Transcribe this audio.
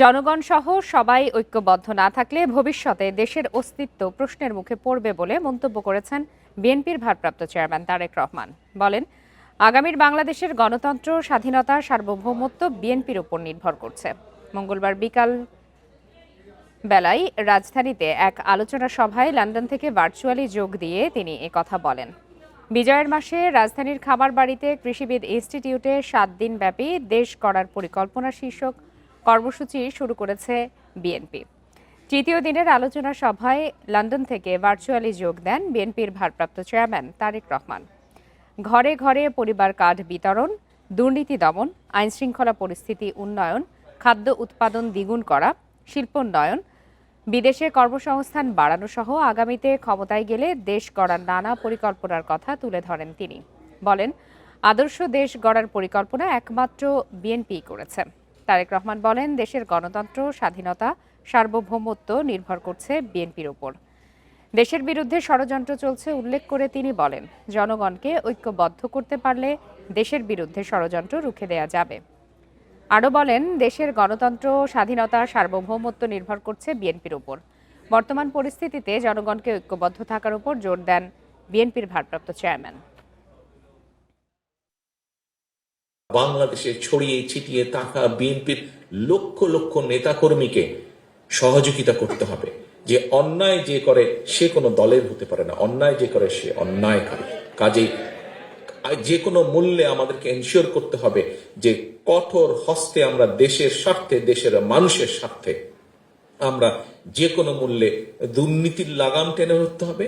জনগণ সহ সবাই ঐক্যবদ্ধ না থাকলে ভবিষ্যতে দেশের অস্তিত্ব প্রশ্নের মুখে পড়বে বলে মন্তব্য করেছেন বিএনপির ভারপ্রাপ্ত চেয়ারম্যান তারেক রহমান। বলেন, আগামীর বাংলাদেশের গণতন্ত্র স্বাধীনতা সার্বভৌমত্ব বিএনপির উপর নির্ভর করছে। মঙ্গলবার বিকাল বেলায় রাজধানীতে এক আলোচনা সভায় লন্ডন থেকে ভার্চুয়ালি যোগ দিয়ে তিনি কথা বলেন। বিজয়ের মাসে রাজধানীর খামার বাড়িতে কৃষিবিদ ইনস্টিটিউটে সাত দিন ব্যাপী দেশ গড়ার পরিকল্পনা শীর্ষক কর্মসূচি শুরু করেছে বিএনপি তৃতীয় দিনের আলোচনা সভায় লন্ডন থেকে ভার্চুয়ালি যোগ দেন বিএনপির ভারপ্রাপ্ত চেয়ারম্যান তারেক রহমান। ঘরে ঘরে পরিবার কার্ড বিতরণ, দুর্নীতি দমন, আইনশৃঙ্খলা পরিস্থিতি উন্নয়ন, খাদ্য উৎপাদন দ্বিগুণ করা, শিল্পোন্নয়ন, বিদেশে কর্মসংস্থান বাড়ানো সহ আগামীতে ক্ষমতায় গেলে দেশ গড়ার নানা পরিকল্পনার কথা তুলে ধরেন তিনি। বলেন, আদর্শ দেশ গড়ার পরিকল্পনা একমাত্র বিএনপি করেছে। তারেক রহমান বলেন, দেশের গণতন্ত্র, স্বাধীনতা, সার্বভৌমত্ব নির্ভর করছে বিএনপির ওপর দেশের বিরুদ্ধে ষড়যন্ত্র চলছে উল্লেখ করে তিনি বলেন, জনগণকে ঐক্যবদ্ধ করতে পারলে দেশের বিরুদ্ধে ষড়যন্ত্র রুখে দেয়া যাবে। আরও বলেন, দেশের গণতন্ত্র, স্বাধীনতা, সার্বভৌমত্ব নির্ভর করছে বিএনপির উপর। বর্তমান পরিস্থিতিতে জনগণকে ঐক্যবদ্ধ থাকার উপর জোর দেন বিএনপির ভারপ্রাপ্ত চেয়ারম্যান। বাংলাদেশে ছড়িয়ে ছিটিয়ে থাকা বিএনপির লক্ষ লক্ষ নেতাকর্মীকে সহযোগিতা করতে হবে। যে অন্যায় যে করে সে কোনো দলের হতে পারে না। অন্যায় যে করে সে অন্যায় করে। কাজেই যে কোনো মূল্যে আমাদেরকে এনশিওর করতে হবে যে কঠোর হস্তে আমরা দেশের স্বার্থে, দেশের মানুষের স্বার্থে আমরা যে কোনো মূল্যে দুর্নীতির লাগাম টেনে ধরতে হবে।